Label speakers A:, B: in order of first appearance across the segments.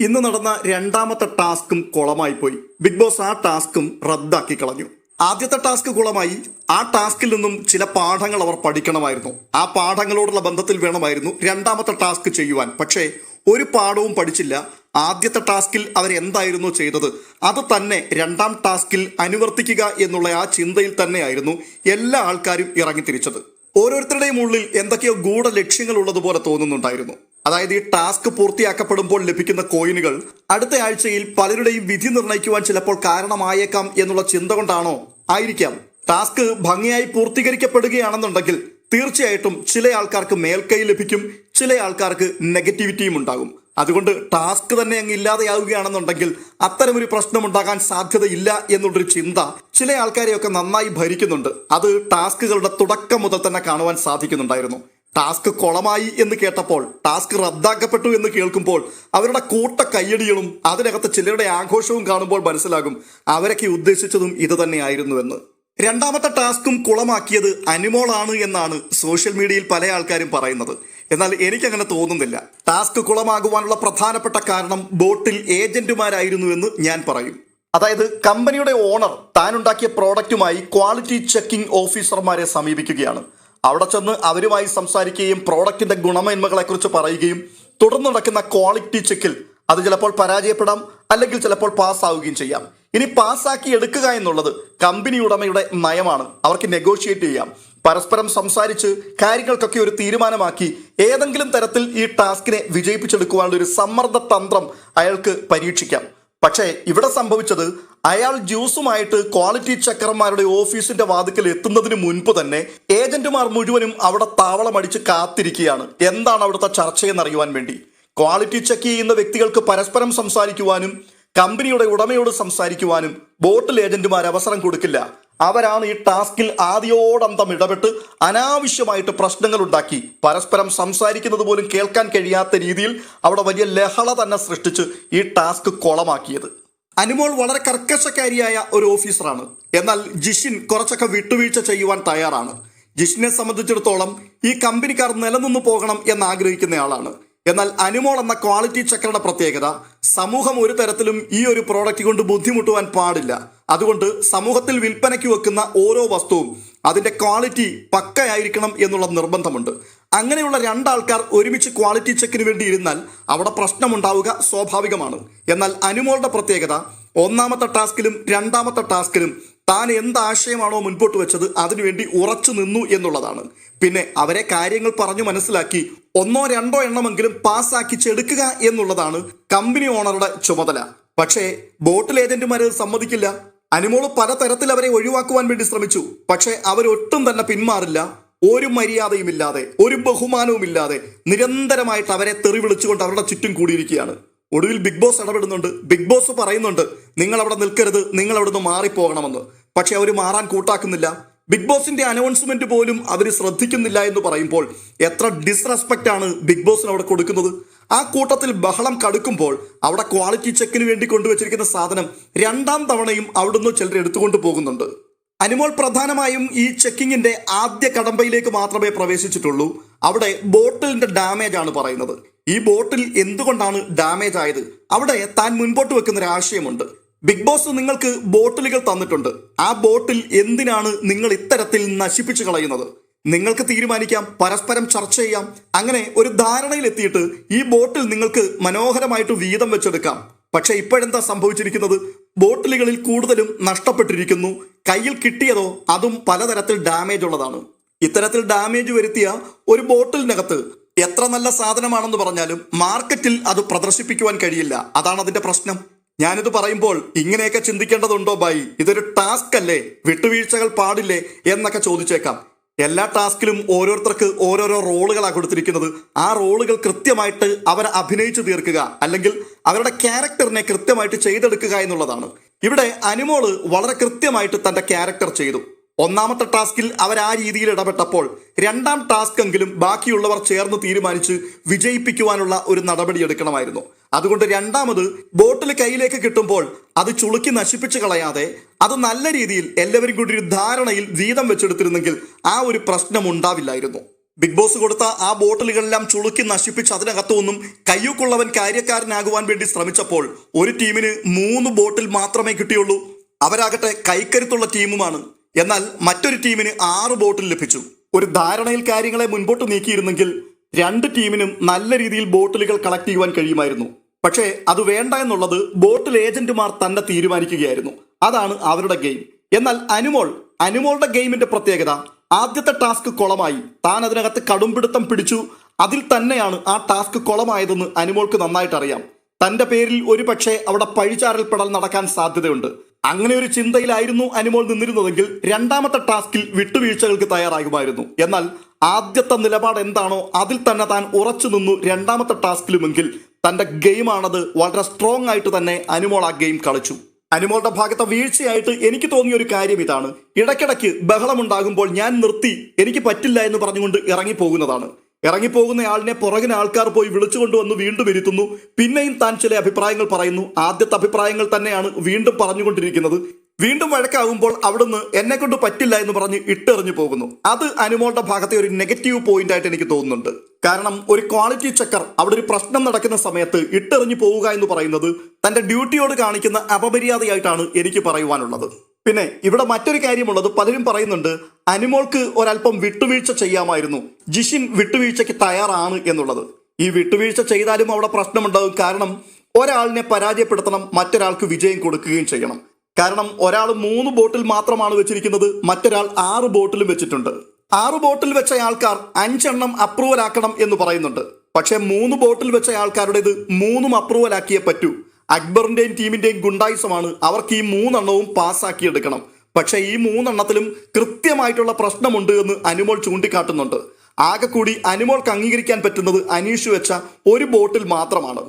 A: ഇന്ന് നടന്ന രണ്ടാമത്തെ ടാസ്കും കുളമായി പോയി ബിഗ് ബോസ് ആ ടാസ്കും റദ്ദാക്കി കളഞ്ഞു. ആദ്യത്തെ ടാസ്ക് കുളമായി. ആ ടാസ്കിൽ നിന്നും ചില പാഠങ്ങൾ അവർ പഠിക്കണമായിരുന്നു. ആ പാഠങ്ങളോടുള്ള ബന്ധത്തിൽ വേണമായിരുന്നു രണ്ടാമത്തെ ടാസ്ക് ചെയ്യുവാൻ. പക്ഷേ ഒരു പാഠവും പഠിച്ചില്ല. ആദ്യത്തെ ടാസ്കിൽ അവർ എന്തായിരുന്നു ചെയ്തത്. അത് തന്നെ രണ്ടാം ടാസ്കിൽ അനുവർത്തിക്കുക എന്നുള്ള ആ ചിന്തയിൽ തന്നെയായിരുന്നു എല്ലാ ആൾക്കാരും ഇറങ്ങിത്തിരിച്ചത്. ഓരോരുത്തരുടെയും ഉള്ളിൽ എന്തൊക്കെയോ ഗൂഢ ലക്ഷ്യങ്ങൾ ഉള്ളതുപോലെ തോന്നുന്നുണ്ടായിരുന്നു. അതായത് ഈ ടാസ്ക് പൂർത്തിയാക്കപ്പെടുമ്പോൾ ലഭിക്കുന്ന കോയിനുകൾ അടുത്ത ആഴ്ചയിൽ പലരുടെയും വിധി നിർണയിക്കുവാൻ ചിലപ്പോൾ കാരണമായേക്കാം എന്നുള്ള ചിന്ത കൊണ്ടാണോ? ആയിരിക്കാം. ടാസ്ക് ഭംഗിയായി പൂർത്തീകരിക്കപ്പെടുകയാണെന്നുണ്ടെങ്കിൽ തീർച്ചയായിട്ടും ചില ആൾക്കാർക്ക് മേൽക്കൈ ലഭിക്കും ചില ആൾക്കാർക്ക് നെഗറ്റിവിറ്റിയും ഉണ്ടാകും. അതുകൊണ്ട് ടാസ്ക് തന്നെ അങ്ങ് ഇല്ലാതെയാവുകയാണെന്നുണ്ടെങ്കിൽ അത്തരമൊരു പ്രശ്നം ഉണ്ടാകാൻ സാധ്യതയില്ല എന്നുള്ളൊരു ചിന്ത ചില ആൾക്കാരെയൊക്കെ നന്നായി ഭരിക്കുന്നുണ്ട്. അത് ടാസ്കുകളുടെ തുടക്കം മുതൽ തന്നെ കാണുവാൻ സാധിക്കുന്നുണ്ടായിരുന്നു. ടാസ്ക് കൊളമായി എന്ന് കേട്ടപ്പോൾ ടാസ്ക് റദ്ദാക്കപ്പെട്ടു എന്ന് കേൾക്കുമ്പോൾ അവരുടെ കൂട്ട കയ്യടികളും അതിനകത്ത് ചിലരുടെ ആഘോഷവും കാണുമ്പോൾ മനസ്സിലാകും അവരൊക്കെ ഉദ്ദേശിച്ചതും ഇത് തന്നെയായിരുന്നുവെന്ന് രണ്ടാമത്തെ ടാസ്കും കുളമാക്കിയത് അനിമോളാണ് എന്നാണ് സോഷ്യൽ മീഡിയയിൽ പല ആൾക്കാരും പറയുന്നത്. എന്നാൽ എനിക്കങ്ങനെ തോന്നുന്നില്ല. ടാസ്ക് കുളമാകുവാനുള്ള പ്രധാനപ്പെട്ട കാരണം ബോട്ടിൽ ഏജന്റുമാരായിരുന്നുവെന്ന് ഞാൻ പറയും. അതായത് കമ്പനിയുടെ ഓണർ താനുണ്ടാക്കിയ പ്രോഡക്റ്റുമായി ക്വാളിറ്റി ചെക്കിംഗ് ഓഫീസർമാരെ സമീപിക്കുകയാണ്. അവിടെ ചെന്ന് അവരുമായി സംസാരിക്കുകയും പ്രോഡക്റ്റിന്റെ ഗുണമേന്മകളെക്കുറിച്ച് പറയുകയും തുടർന്ന് നടക്കുന്ന ക്വാളിറ്റി ചെക്കിൽ അത് ചിലപ്പോൾ പരാജയപ്പെടാം അല്ലെങ്കിൽ ചിലപ്പോൾ പാസ്സാവുകയും ചെയ്യാം. ഇനി പാസ്സാക്കി എടുക്കുക എന്നുള്ളത് കമ്പനി ഉടമയുടെ നയമാണ്. അവർക്ക് നെഗോഷിയേറ്റ് ചെയ്യാം. പരസ്പരം സംസാരിച്ച് കാര്യങ്ങൾക്കൊക്കെ ഒരു തീരുമാനമാക്കി ഏതെങ്കിലും തരത്തിൽ ഈ ടാസ്കിനെ വിജയിപ്പിച്ചെടുക്കുവാനുള്ള ഒരു സമ്മർദ്ദ തന്ത്രം അയാൾക്ക് പരീക്ഷിക്കാം. പക്ഷേ ഇവിടെ സംഭവിച്ചത് അയാൾ ജ്യൂസുമായിട്ട് ക്വാളിറ്റി ചെക്കർമാരുടെ ഓഫീസിന്റെ വാതിക്കൽ എത്തുന്നതിന് മുൻപ് തന്നെ ഏജന്റുമാർ മുഴുവനും അവിടെ താവളമടിച്ച് കാത്തിരിക്കുകയാണ്. എന്താണ് അവിടുത്തെ ചർച്ചയെന്നറിയുവാൻ വേണ്ടി? ക്വാളിറ്റി ചെക്ക് ചെയ്യുന്ന വ്യക്തികൾക്ക് പരസ്പരം സംസാരിക്കുവാനും കമ്പനിയുടെ ഉടമയോട് സംസാരിക്കുവാനും ബോട്ടിൽ ഏജന്റുമാർ അവസരം കൊടുക്കില്ല. അവരാണ് ഈ ടാസ്കിൽ ആദ്യോടന്തം ഇടപെട്ട് അനാവശ്യമായിട്ട് പ്രശ്നങ്ങൾ ഉണ്ടാക്കി. പരസ്പരം സംസാരിക്കുന്നത് പോലും കേൾക്കാൻ കഴിയാത്ത രീതിയിൽ അവിടെ വലിയ ലഹള തന്നെ സൃഷ്ടിച്ച് ഈ ടാസ്ക് കൊളമാക്കിയത്. അനുമോൾ വളരെ കർക്കശക്കാരിയായ ഒരു ഓഫീസറാണ്. എന്നാൽ ജിഷിൻ കുറച്ചൊക്കെ വിട്ടുവീഴ്ച ചെയ്യുവാൻ തയ്യാറാണ്. ജിഷിനെ സംബന്ധിച്ചിടത്തോളം ഈ കമ്പനിക്കാർ നിലനിന്നു പോകണം എന്ന് ആഗ്രഹിക്കുന്നയാളാണ് എന്നാൽ അനുമോൾ എന്ന ക്വാളിറ്റി ചെക്കറുടെ പ്രത്യേകത സമൂഹം ഒരു തരത്തിലും ഈ ഒരു പ്രോഡക്റ്റ് കൊണ്ട് ബുദ്ധിമുട്ടുവാൻ പാടില്ല. അതുകൊണ്ട് സമൂഹത്തിൽ വിൽപ്പനയ്ക്ക് വെക്കുന്ന ഓരോ വസ്തുവും അതിന്റെ ക്വാളിറ്റി പക്കയായിരിക്കണം എന്നുള്ള നിർബന്ധമുണ്ട്. അങ്ങനെയുള്ള രണ്ടാൾക്കാർ ഒരുമിച്ച് ക്വാളിറ്റി ചെക്കിന് വേണ്ടി ഇരുന്നാൽ അവിടെ പ്രശ്നമുണ്ടാവുക സ്വാഭാവികമാണ്. എന്നാൽ അനുമോളുടെ പ്രത്യേകത ഒന്നാമത്തെ ടാസ്കിലും രണ്ടാമത്തെ ടാസ്കിലും താൻ എന്ത് ആശയമാണോ മുൻപോട്ട് വെച്ചത് അതിനുവേണ്ടി ഉറച്ചു നിന്നു എന്നുള്ളതാണ്. പിന്നെ അവരെ കാര്യങ്ങൾ പറഞ്ഞു മനസ്സിലാക്കി ഒന്നോ രണ്ടോ എണ്ണമെങ്കിലും പാസ്സാക്കി ചെടുക്കുക എന്നുള്ളതാണ് കമ്പനി ഓണറുടെ ചുമതല. പക്ഷേ ബോട്ടിൽ ഏജന്റുമാർ സമ്മതിക്കില്ല. അനുമോൾ പലതരത്തിൽ അവരെ ഒഴിവാക്കുവാൻ വേണ്ടി ശ്രമിച്ചു. പക്ഷേ അവരൊട്ടും തന്നെ പിന്മാറില്ല. ഒരു മര്യാദയുമില്ലാതെ ഒരു ബഹുമാനവുമില്ലാതെ നിരന്തരമായിട്ട് അവരെ തെറി വിളിച്ചുകൊണ്ട് അവരുടെ ചുറ്റും കൂടിയിരിക്കുകയാണ്. ഒടുവിൽ ബിഗ് ബോസ് ഇടപെടുന്നുണ്ട്. ബിഗ് ബോസ് പറയുന്നുണ്ട് നിങ്ങൾ അവിടെ നിൽക്കരുത് നിങ്ങൾ അവിടെ നിന്ന് മാറിപ്പോകണമെന്ന്. പക്ഷെ അവർ മാറാൻ കൂട്ടാക്കുന്നില്ല. ബിഗ് ബോസിന്റെ അനൗൺസ്മെന്റ് പോലും അവർ ശ്രദ്ധിക്കുന്നില്ല എന്ന് പറയുമ്പോൾ എത്ര ഡിസ്റെസ്പെക്റ്റ് ആണ് ബിഗ് ബോസിന് അവിടെ കൊടുക്കുന്നത്. ആ കൂട്ടത്തിൽ ബഹളം കടുക്കുമ്പോൾ അവിടെ ക്വാളിറ്റി ചെക്കിന് വേണ്ടി കൊണ്ടുവച്ചിരിക്കുന്ന സാധനം രണ്ടാം തവണയും അവിടുന്ന് ചിലർ എടുത്തുകൊണ്ട് പോകുന്നുണ്ട്. അനുമോൾ പ്രധാനമായും ഈ ചെക്കിങ്ങിന്റെ ആദ്യ കടമ്പയിലേക്ക് മാത്രമേ പ്രവേശിച്ചിട്ടുള്ളൂ. അവിടെ ബോട്ടിലിന്റെ ഡാമേജ് ആണ് പറയുന്നത്. ഈ ബോട്ടിൽ എന്തുകൊണ്ടാണ് ഡാമേജ് ആയത്? അവിടെ താൻ മുൻപോട്ട് വെക്കുന്ന ഒരു ആശയമുണ്ട്. ബിഗ് ബോസ് നിങ്ങൾക്ക് ബോട്ടിലുകൾ തന്നിട്ടുണ്ട്. ആ ബോട്ടിൽ എന്തിനാണ് നിങ്ങൾ ഇത്തരത്തിൽ നശിപ്പിച്ചു കളയുന്നത്? നിങ്ങൾക്ക് തീരുമാനിക്കാം പരസ്പരം ചർച്ച ചെയ്യാം. അങ്ങനെ ഒരു ധാരണയിൽ എത്തിയിട്ട് ഈ ബോട്ടിൽ നിങ്ങൾക്ക് മനോഹരമായിട്ട് വീതം വെച്ചെടുക്കാം. പക്ഷെ ഇപ്പോഴെന്താ സംഭവിച്ചിരിക്കുന്നത്? ബോട്ടിലുകളിൽ കൂടുതലും നഷ്ടപ്പെട്ടിരിക്കുന്നു. കയ്യിൽ കിട്ടിയതോ അതും പലതരത്തിൽ ഡാമേജ് ഉള്ളതാണ്. ഇത്തരത്തിൽ ഡാമേജ് വരുത്തിയ ഒരു ബോട്ടിലിനകത്ത് എത്ര നല്ല സാധനമാണെന്ന് പറഞ്ഞാലും മാർക്കറ്റിൽ അത് പ്രദർശിപ്പിക്കുവാൻ കഴിയില്ല. അതാണ് അതിന്റെ പ്രശ്നം. ഞാനിത് പറയുമ്പോൾ ഇങ്ങനെയൊക്കെ ചിന്തിക്കേണ്ടതുണ്ടോ ബായി ഇതൊരു ടാസ്ക് അല്ലേ? വിട്ടുവീഴ്ചകൾ പാടില്ലേ എന്നൊക്കെ ചോദിച്ചേക്കാം. എല്ലാ ടാസ്കിലും ഓരോരുത്തർക്ക് ഓരോരോ റോളുകളാണ് കൊടുത്തിരിക്കുന്നത്. ആ റോളുകൾ കൃത്യമായിട്ട് അവർ അഭിനയിച്ചു തീർക്കുക അല്ലെങ്കിൽ അവരുടെ ക്യാരക്ടറിനെ കൃത്യമായിട്ട് ചെയ്തെടുക്കുക എന്നുള്ളതാണ്. ഇവിടെ അനുമോൾ വളരെ കൃത്യമായിട്ട് തന്റെ ക്യാരക്ടർ ചെയ്തു. ഒന്നാമത്തെ ടാസ്കിൽ അവർ ആ രീതിയിൽ ഇടപെട്ടപ്പോൾ രണ്ടാം ടാസ്ക് എങ്കിലും ബാക്കിയുള്ളവർ ചേർന്ന് തീരുമാനിച്ച് വിജയിപ്പിക്കുവാനുള്ള ഒരു നടപടി എടുക്കണമായിരുന്നു. അതുകൊണ്ട് രണ്ടാമത് ബോട്ടിൽ കയ്യിലേക്ക് കിട്ടുമ്പോൾ അത് ചുളുക്കി നശിപ്പിച്ചു കളയാതെ അത് നല്ല രീതിയിൽ എല്ലാവരും കൂടി ഒരു ധാരണയിൽ വീതം വെച്ചെടുത്തിരുന്നെങ്കിൽ ആ ഒരു പ്രശ്നം ഉണ്ടാവില്ലായിരുന്നു. ബിഗ് ബോസ് കൊടുത്ത ആ ബോട്ടിലുകളെല്ലാം ചുളുക്കി നശിപ്പിച്ച് അതിനകത്തു നിന്നും കയ്യൂക്കുള്ളവൻ കാര്യക്കാരനാകുവാൻ വേണ്ടി ശ്രമിച്ചപ്പോൾ ഒരു ടീമിന് മൂന്ന് ബോട്ടിൽ മാത്രമേ കിട്ടിയുള്ളൂ. അവരാകട്ടെ കൈക്കരുത്തുള്ള ടീമുമാണ്. എന്നാൽ മറ്റൊരു ടീമിന് ആറ് ബോട്ടിൽ ലഭിച്ചു. ഒരു ധാരണയിൽ കാര്യങ്ങളെ മുൻപോട്ട് നീക്കിയിരുന്നെങ്കിൽ രണ്ട് ടീമിനും നല്ല രീതിയിൽ ബോട്ടിലുകൾ കളക്ട് ചെയ്യുവാൻ കഴിയുമായിരുന്നു. പക്ഷേ അത് വേണ്ട എന്നുള്ളത് ബോട്ടിൽ ഏജന്റുമാർ തന്നെ തീരുമാനിക്കുകയായിരുന്നു. അതാണ് അവരുടെ ഗെയിം. എന്നാൽ അനുമോൾ അനുമോളുടെ ഗെയിമിന്റെ പ്രത്യേകത ആദ്യത്തെ ടാസ്ക് കുളമായി. താൻ അതിനകത്ത് കടുംപിടുത്തം പിടിച്ചു. അതിൽ തന്നെയാണ് ആ ടാസ്ക് കുളമായതെന്ന് അനുമോൾക്ക് നന്നായിട്ട് അറിയാം. തന്റെ പേരിൽ ഒരു പക്ഷേ അവിടെ പഴിചാരൽപ്പെടൽ നടക്കാൻ സാധ്യതയുണ്ട്. അങ്ങനെ ഒരു ചിന്തയിലായിരുന്നു അനുമോൾ നിന്നിരുന്നതെങ്കിൽ രണ്ടാമത്തെ ടാസ്കിൽ വിട്ടുവീഴ്ചകൾക്ക് തയ്യാറാകുമായിരുന്നു. എന്നാൽ ആദ്യത്തെ നിലപാട് എന്താണോ അതിൽ തന്നെ താൻ ഉറച്ചു നിന്നു രണ്ടാമത്തെ ടാസ്കിലുമെങ്കിൽ തന്റെ ഗെയിമാണത് വളരെ സ്ട്രോങ് ആയിട്ട് തന്നെ അനുമോൾ ആ ഗെയിം കളിച്ചു. അനുമോളുടെ ഭാഗത്തെ വീഴ്ചയായിട്ട് എനിക്ക് തോന്നിയ ഒരു കാര്യം ഇതാണ്. ഇടയ്ക്കിടയ്ക്ക് ബഹളമുണ്ടാകുമ്പോൾ ഞാൻ നിർത്തി എനിക്ക് പറ്റില്ല എന്ന് പറഞ്ഞുകൊണ്ട് ഇറങ്ങിപ്പോകുന്നതാണ്. ഇറങ്ങിപ്പോകുന്ന ആളിനെ പുറകിന് ആൾക്കാർ പോയി വിളിച്ചുകൊണ്ടുവന്ന് വീണ്ടും ഇരുത്തുന്നു. പിന്നെയും താൻ ചില അഭിപ്രായങ്ങൾ പറയുന്നു. ആദ്യത്തെ അഭിപ്രായങ്ങൾ തന്നെയാണ് വീണ്ടും പറഞ്ഞുകൊണ്ടിരിക്കുന്നത്. വീണ്ടും വഴക്കാകുമ്പോൾ അവിടുന്ന് എന്നെ കൊണ്ട് പറ്റില്ല എന്ന് പറഞ്ഞ് ഇട്ടെറിഞ്ഞു പോകുന്നു. അത് അനുമോളുടെ ഭാഗത്തെ ഒരു നെഗറ്റീവ് പോയിന്റ് ആയിട്ട് എനിക്ക് തോന്നുന്നുണ്ട്. കാരണം ഒരു ക്വാളിറ്റി ചെക്കർ അവിടെ ഒരു പ്രശ്നം നടക്കുന്ന സമയത്ത് ഇട്ടെറിഞ്ഞു പോവുക എന്ന് പറയുന്നത് തന്റെ ഡ്യൂട്ടിയോട് കാണിക്കുന്ന അപമര്യാദയായിട്ടാണ് എനിക്ക് പറയുവാനുള്ളത്. പിന്നെ ഇവിടെ മറ്റൊരു കാര്യമുള്ളത് പലരും പറയുന്നുണ്ട് അനുമോൾക്ക് ഒരല്പം വിട്ടുവീഴ്ച ചെയ്യാമായിരുന്നു. ജിഷിൻ വിട്ടുവീഴ്ചയ്ക്ക് തയ്യാറാണ് എന്നുള്ളത്. ഈ വിട്ടുവീഴ്ച ചെയ്താലും അവിടെ പ്രശ്നമുണ്ടാകും. കാരണം ഒരാളിനെ പരാജയപ്പെടുത്തണം മറ്റൊരാൾക്ക് വിജയം കൊടുക്കുകയും ചെയ്യണം. കാരണം ഒരാൾ മൂന്ന് ബോട്ടിൽ മാത്രമാണ് വെച്ചിരിക്കുന്നത് മറ്റൊരാൾ ആറ് ബോട്ടിലും വെച്ചിട്ടുണ്ട്. ആറ് ബോട്ടിൽ വെച്ച ആൾക്കാർ അഞ്ചെണ്ണം അപ്രൂവൽ ആക്കണം എന്ന് പറയുന്നുണ്ട്. പക്ഷെ മൂന്ന് ബോട്ടിൽ വെച്ച ആൾക്കാരുടേത് മൂന്നും അപ്രൂവൽ ആക്കിയേ പറ്റൂ. അക്ബറിന്റെയും ടീമിന്റെയും ഗുണ്ടായുസമാണ് അവർക്ക് ഈ മൂന്നെണ്ണവും പാസ്സാക്കിയെടുക്കണം. പക്ഷെ ഈ മൂന്നെണ്ണത്തിലും കൃത്യമായിട്ടുള്ള പ്രശ്നമുണ്ട് എന്ന് അനുമോൾ ചൂണ്ടിക്കാട്ടുന്നുണ്ട്. ആകെ കൂടി അനുമോൾക്ക് അംഗീകരിക്കാൻ പറ്റുന്നത് അനീഷ് വെച്ച ഒരു ബോട്ടിൽ മാത്രമാണ്.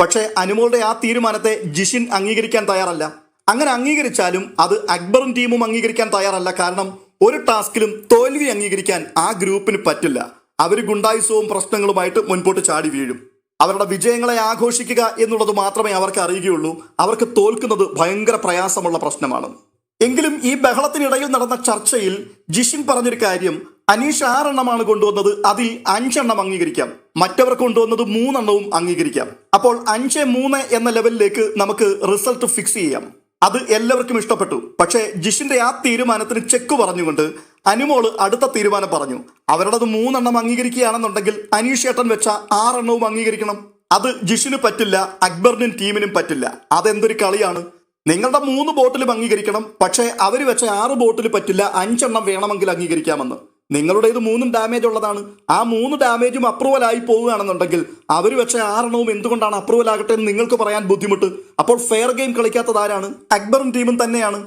A: പക്ഷേ അനുമോളുടെ ആ തീരുമാനത്തെ ജിഷിൻ അംഗീകരിക്കാൻ തയ്യാറല്ല. അങ്ങനെ അംഗീകരിച്ചാലും അത് അക്ബറും ടീമും അംഗീകരിക്കാൻ തയ്യാറല്ല. കാരണം ഒരു ടാസ്കിലും തോൽവി അംഗീകരിക്കാൻ ആ ഗ്രൂപ്പിന് പറ്റില്ല. അവർ ഗുണ്ടായുസവും പ്രശ്നങ്ങളുമായിട്ട് മുൻപോട്ട് ചാടി വീഴും. അവരുടെ വിജയങ്ങളെ ആഘോഷിക്കുക എന്നുള്ളത് മാത്രമേ അവർക്ക് അറിയുകയുള്ളൂ. അവർക്ക് തോൽക്കുന്നത് ഭയങ്കര പ്രയാസമുള്ള പ്രശ്നമാണ്. എങ്കിലും ഈ ബഹളത്തിനിടയിൽ നടന്ന ചർച്ചയിൽ ജിഷിൻ പറഞ്ഞൊരു കാര്യം അനീഷ് ആറെണ്ണമാണ് കൊണ്ടുവന്നത് അതിൽ അഞ്ചെണ്ണം അംഗീകരിക്കാം. മറ്റവർ കൊണ്ടുവന്നത് മൂന്നെണ്ണവും അംഗീകരിക്കാം. അപ്പോൾ അഞ്ച് മൂന്ന് എന്ന ലെവലിലേക്ക് നമുക്ക് റിസൾട്ട് ഫിക്സ് ചെയ്യാം. അത് എല്ലാവർക്കും ഇഷ്ടപ്പെട്ടു. പക്ഷേ ജിഷിന്റെ ആ തീരുമാനത്തിന് ചെക്ക് പറഞ്ഞുകൊണ്ട് അനുമോൾ അടുത്ത തീരുമാനം പറഞ്ഞു. അവരുടേത് മൂന്നെണ്ണം അംഗീകരിക്കുകയാണെന്നുണ്ടെങ്കിൽ അനീഷ് ഏട്ടൻ വെച്ച ആറെണ്ണവും അംഗീകരിക്കണം. അത് ജിഷിന് പറ്റില്ല അക്ബറിനും ടീമിനും പറ്റില്ല. അതെന്തൊരു കളിയാണ്. നിങ്ങളുടെ മൂന്ന് ബോട്ടിലും അംഗീകരിക്കണം. പക്ഷേ അവർ വെച്ച ആറ് ബോട്ടിൽ പറ്റില്ല അഞ്ചെണ്ണം വേണമെങ്കിൽ അംഗീകരിക്കാമെന്ന്. നിങ്ങളുടേത് മൂന്നും ഡാമേജ് ഉള്ളതാണ്. ആ മൂന്ന് ഡാമേജും അപ്രൂവൽ ആയി പോവുകയാണെന്നുണ്ടെങ്കിൽ അവർ വെച്ച ആറെണ്ണവും എന്തുകൊണ്ടാണ് അപ്രൂവൽ ആകട്ടെ എന്ന് നിങ്ങൾക്ക് പറയാൻ ബുദ്ധിമുട്ട്. അപ്പോൾ ഫെയർ ഗെയിം കളിക്കാത്തത് ആരാണ്? അക്ബറും ടീമും തന്നെയാണ്.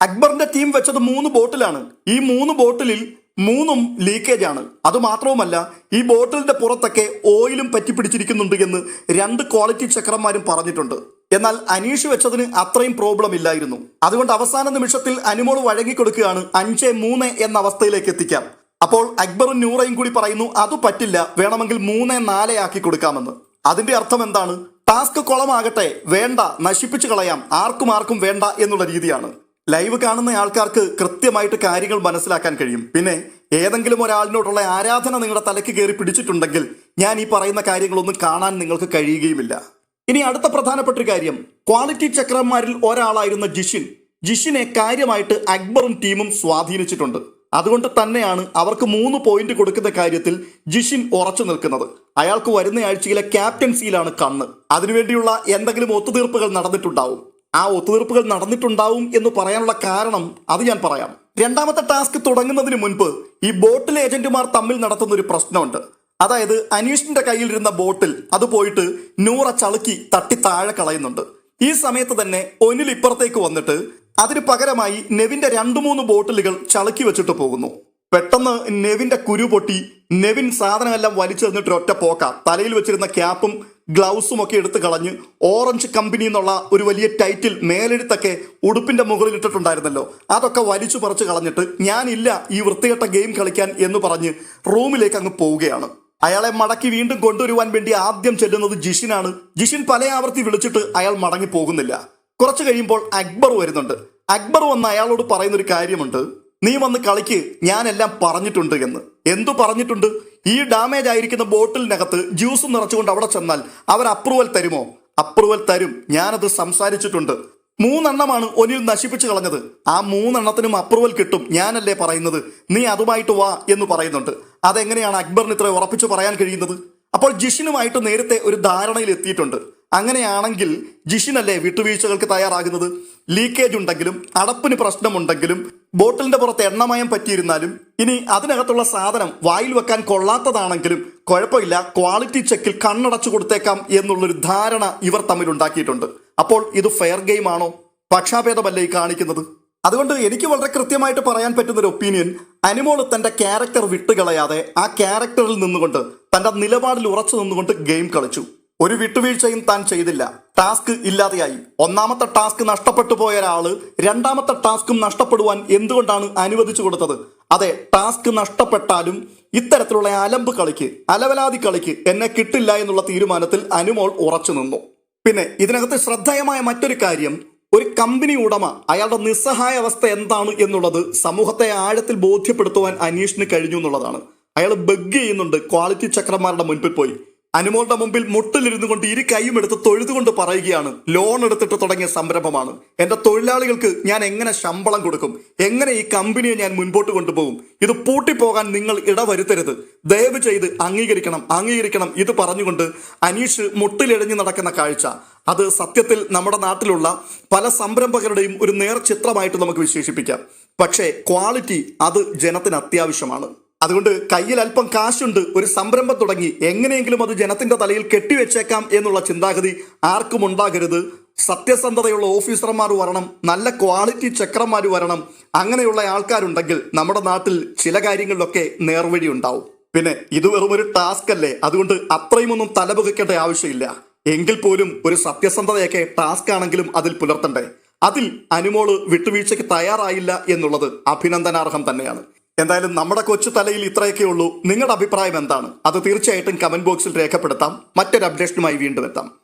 A: അക്ബറിന്റെ ടീം വെച്ചത് മൂന്ന് ബോട്ടിലാണ്. ഈ മൂന്ന് ബോട്ടിലിൽ മൂന്നും ലീക്കേജ് ആണ്. അത് മാത്രവുമല്ല ഈ ബോട്ടിലിന്റെ പുറത്തൊക്കെ ഓയിലും പറ്റിപ്പിടിച്ചിരിക്കുന്നുണ്ട് എന്ന് രണ്ട് ക്വാളിറ്റി ചക്രന്മാരും പറഞ്ഞിട്ടുണ്ട്. എന്നാൽ അനീഷ് വെച്ചതിന് അത്രയും പ്രോബ്ലം ഇല്ലായിരുന്നു. അതുകൊണ്ട് അവസാന നിമിഷത്തിൽ അനുമോൾ വഴങ്ങിക്കൊടുക്കുകയാണ് അഞ്ച് മൂന്ന് എന്ന അവസ്ഥയിലേക്ക് എത്തിക്കാം. അപ്പോൾ അക്ബറും നൂറയും കൂടി പറയുന്നു അത് പറ്റില്ല വേണമെങ്കിൽ മൂന്ന് നാല് ആക്കി കൊടുക്കാമെന്ന്. അതിന്റെ അർത്ഥം എന്താണ്? ടാസ്ക് കുളമാകട്ടെ വേണ്ട നശിപ്പിച്ചു കളയാം ആർക്കും ആർക്കും വേണ്ട എന്നുള്ള രീതിയാണ്. ലൈവ് കാണുന്ന ആൾക്കാർക്ക് കൃത്യമായിട്ട് കാര്യങ്ങൾ മനസ്സിലാക്കാൻ കഴിയും. പിന്നെ ഏതെങ്കിലും ഒരാളിനോടുള്ള ആരാധന നിങ്ങളുടെ തലയ്ക്ക് കയറി പിടിച്ചിട്ടുണ്ടെങ്കിൽ ഞാൻ ഈ പറയുന്ന കാര്യങ്ങളൊന്നും കാണാൻ നിങ്ങൾക്ക് കഴിയുകയുമില്ല. ഇനി അടുത്ത പ്രധാനപ്പെട്ട ഒരു കാര്യം. ക്വാളിറ്റി ചക്രന്മാരിൽ ഒരാളായിരുന്ന ജിഷിൻ. ജിഷിനെ കാര്യമായിട്ട് അക്ബറും ടീമും സ്വാധീനിച്ചിട്ടുണ്ട്. അതുകൊണ്ട് തന്നെയാണ് അവർക്ക് മൂന്ന് പോയിന്റ് കൊടുക്കുന്ന കാര്യത്തിൽ ജിഷിൻ ഉറച്ചു നിൽക്കുന്നത്. അയാൾക്ക് വരുന്ന ആഴ്ചയിലെ ക്യാപ്റ്റൻസിയിലാണ് കണ്ണ്. അതിനുവേണ്ടിയുള്ള എന്തെങ്കിലും ഒത്തുതീർപ്പുകൾ നടന്നിട്ടുണ്ടാവും. ആ ഒത്തുതീർപ്പുകൾ നടന്നിട്ടുണ്ടാവും എന്ന് പറയാനുള്ള കാരണം അത് ഞാൻ പറയാം. രണ്ടാമത്തെ ടാസ്ക് തുടങ്ങുന്നതിന് മുൻപ് ഈ ബോട്ടിൽ ഏജന്റുമാർ തമ്മിൽ നടത്തുന്ന ഒരു പ്രശ്നമുണ്ട്. അതായത് അനീഷിന്റെ കയ്യിലിരുന്ന ബോട്ടിൽ അത് പോയിട്ട് നൂറ ചളുക്കി തട്ടി താഴെ കളയുന്നുണ്ട്. ഈ സമയത്ത് തന്നെ ഒനിൽ ഇപ്പുറത്തേക്ക് വന്നിട്ട് അതിന് പകരമായി നെവിന്റെ രണ്ടു മൂന്ന് ബോട്ടിലുകൾ ചളുക്കി വെച്ചിട്ട് പോകുന്നു. പെട്ടെന്ന് നെവിന്റെ കുരു പൊട്ടി നെവിൻ സാധനമെല്ലാം വലിച്ചെറിഞ്ഞിട്ട് ഒറ്റ പോക്ക. തലയിൽ വെച്ചിരുന്ന ക്യാപ്പും ഗ്ലൗസും ഒക്കെ എടുത്ത് കളഞ്ഞ് ഓറഞ്ച് കമ്പനി എന്നുള്ള ഒരു വലിയ ടൈറ്റിൽ മേലെടുത്തൊക്കെ ഉടുപ്പിന്റെ മുകളിൽ ഇട്ടിട്ടുണ്ടായിരുന്നല്ലോ. അതൊക്കെ വലിച്ചു പറിച്ചു കളഞ്ഞിട്ട് ഞാനില്ല ഈ വൃത്തികെട്ട ഗെയിം കളിക്കാൻ എന്ന് പറഞ്ഞ് റൂമിലേക്ക് അങ്ങ് പോവുകയാണ്. അയാളെ മടക്കി വീണ്ടും കൊണ്ടുവരുവാൻ വേണ്ടി ആദ്യം ചെല്ലുന്നത് ജിഷിനാണ്. ജിഷിൻ പല ആവർത്തി വിളിച്ചിട്ട് അയാൾ മടങ്ങി പോകുന്നില്ല. കുറച്ചു കഴിയുമ്പോൾ അക്ബർ വരുന്നുണ്ട്. അക്ബർ വന്ന് അയാളോട് പറയുന്ന ഒരു കാര്യമുണ്ട്. നീ വന്ന് കളിക്ക് ഞാനെല്ലാം പറഞ്ഞിട്ടുണ്ട് എന്ന്. എന്തു പറഞ്ഞിട്ടുണ്ട്? ഈ ഡാമേജ് ആയിരിക്കുന്ന ബോട്ടിലിനകത്ത് ജ്യൂസ് നിറച്ചുകൊണ്ട് അവിടെ ചെന്നാൽ അവർ അപ്രൂവൽ തരുമോ? അപ്രൂവൽ തരും. ഞാനത് സംസാരിച്ചിട്ടുണ്ട്. മൂന്നെണ്ണമാണ് ഒനിൽ നശിപ്പിച്ചു കളഞ്ഞത്. ആ മൂന്നെണ്ണത്തിനും അപ്രൂവൽ കിട്ടും. ഞാനല്ലേ പറയുന്നത്? നീ അതുമായിട്ട് വാ എന്ന് പറയുന്നുണ്ട്. അതെങ്ങനെയാണ് അക്ബറിന് ഇത്ര ഉറപ്പിച്ചു പറയാൻ കഴിയുന്നത്? അപ്പോൾ ജിഷിനുമായിട്ട് നേരത്തെ ഒരു ധാരണയിൽ എത്തിയിട്ടുണ്ട്. അങ്ങനെയാണെങ്കിൽ ജിഷിനല്ലേ വിട്ടുവീഴ്ചകൾക്ക് തയ്യാറാകുന്നത്? ലീക്കേജ് ഉണ്ടെങ്കിലും അടപ്പിന് പ്രശ്നമുണ്ടെങ്കിലും ബോട്ടിലിന്റെ പുറത്ത് എണ്ണമയം പറ്റിയിരുന്നാലും ഇനി അതിനകത്തുള്ള സാധനം വായിൽ വെക്കാൻ കൊള്ളാത്തതാണെങ്കിലും കുഴപ്പമില്ല ക്വാളിറ്റി ചെക്കിൽ കണ്ണടച്ചു കൊടുത്തേക്കാം എന്നുള്ളൊരു ധാരണ ഇവർ തമ്മിൽ ഉണ്ടാക്കിയിട്ടുണ്ട് അപ്പോൾ ഇത് ഫെയർ ഗെയിം ആണോ? പക്ഷാഭേദമല്ലേ ഈ കാണിക്കുന്നത്? അതുകൊണ്ട് എനിക്ക് വളരെ കൃത്യമായിട്ട് പറയാൻ പറ്റുന്ന ഒരു ഒപ്പീനിയൻ അനിമോൾ തന്റെ ക്യാരക്ടർ വിട്ടുകളയാതെ ആ ക്യാരക്ടറിൽ നിന്നുകൊണ്ട് തന്റെ നിലപാടിൽ ഉറച്ചു നിന്നുകൊണ്ട് ഗെയിം കളിച്ചു. ഒരു വിട്ടുവീഴ്ചയും താൻ ചെയ്തില്ല. ടാസ്ക് ഇല്ലാതെയായി. ഒന്നാമത്തെ ടാസ്ക് നഷ്ടപ്പെട്ടു പോയ ഒരാൾ രണ്ടാമത്തെ ടാസ്കും നഷ്ടപ്പെടുവാൻ എന്തുകൊണ്ടാണ് അനുവദിച്ചു കൊടുത്തത്? അതെ ടാസ്ക് നഷ്ടപ്പെട്ടാലും ഇത്തരത്തിലുള്ള അലമ്പ് കളിക്ക് അലവലാതി കളിക്ക് എന്നെ കിട്ടില്ല എന്നുള്ള തീരുമാനത്തിൽ അനുമോൾ ഉറച്ചു നിന്നു. പിന്നെ ഇതിനകത്ത് ശ്രദ്ധേയമായ മറ്റൊരു കാര്യം ഒരു കമ്പനി ഉടമ അയാളുടെ നിസ്സഹായ അവസ്ഥ എന്താണ് എന്നുള്ളത് സമൂഹത്തെ ആഴത്തിൽ ബോധ്യപ്പെടുത്തുവാൻ അനീഷിന് കഴിഞ്ഞു എന്നുള്ളതാണ്. അയാൾ ബഗ് ചെയ്യുന്നുണ്ട് ക്വാളിറ്റി ചക്രന്മാരുടെ മുൻപിൽ പോയി. അനുമോളുടെ മുമ്പിൽ മുട്ടിലിരുന്നു കൊണ്ട് ഇരു കൈയും എടുത്ത് തൊഴുതുകൊണ്ട് പറയുകയാണ്. ലോൺ എടുത്തിട്ട് തുടങ്ങിയ സംരംഭമാണ്. എന്റെ തൊഴിലാളികൾക്ക് ഞാൻ എങ്ങനെ ശമ്പളം കൊടുക്കും? എങ്ങനെ ഈ കമ്പനിയെ ഞാൻ മുൻപോട്ട് കൊണ്ടുപോകും? ഇത് പൂട്ടിപ്പോകാൻ നിങ്ങൾ ഇടവരുത്തരുത്. ദയവ് ചെയ്ത് അംഗീകരിക്കണം അംഗീകരിക്കണം. ഇത് പറഞ്ഞുകൊണ്ട് അനീഷ് മുട്ടിലിഴഞ്ഞു നടക്കുന്ന കാഴ്ച. അത് സത്യത്തിൽ നമ്മുടെ നാട്ടിലുള്ള പല സംരംഭകരുടെയും ഒരു നേർ ചിത്രമായിട്ട് നമുക്ക് വിശേഷിപ്പിക്കാം. പക്ഷേ ക്വാളിറ്റി അത് ജനത്തിന് അത്യാവശ്യമാണ്. അതുകൊണ്ട് കയ്യിൽ അല്പം കാശുണ്ട് ഒരു സംരംഭം തുടങ്ങി. എങ്ങനെയെങ്കിലും അത് ജനത്തിന്റെ തലയിൽ കെട്ടിവെച്ചേക്കാം എന്നുള്ള ചിന്താഗതി ആർക്കും ഉണ്ടാകരുത്. സത്യസന്ധതയുള്ള ഓഫീസർമാർ വരണം നല്ല ക്വാളിറ്റി ചക്രന്മാർ വരണം. അങ്ങനെയുള്ള ആൾക്കാരുണ്ടെങ്കിൽ നമ്മുടെ നാട്ടിൽ ചില കാര്യങ്ങളിലൊക്കെ നേർവഴി ഉണ്ടാവും. പിന്നെ ഇത് വെറും ഒരു ടാസ്ക് അല്ലേ? അതുകൊണ്ട് അത്രയുമൊന്നും തലപുകയ്ക്കേണ്ട ആവശ്യമില്ല. എങ്കിൽ പോലും ഒരു സത്യസന്ധതയൊക്കെ ടാസ്ക് ആണെങ്കിലും അതിൽ പുലർത്തണ്ടേ. അതിൽ അനുമോൾ വിട്ടുവീഴ്ചയ്ക്ക് തയ്യാറായില്ല എന്നുള്ളത് അഭിനന്ദനാർഹം തന്നെയാണ്. എന്തായാലും നമ്മുടെ കൊച്ചു തലയിൽ ഇത്രയൊക്കെ ഉള്ളൂ. നിങ്ങളുടെ അഭിപ്രായം എന്താണ്? അത് തീർച്ചയായിട്ടും കമന്റ് ബോക്സിൽ രേഖപ്പെടുത്താം. മറ്റൊരു അപ്ഡേഷനുമായി വീണ്ടും എത്താം.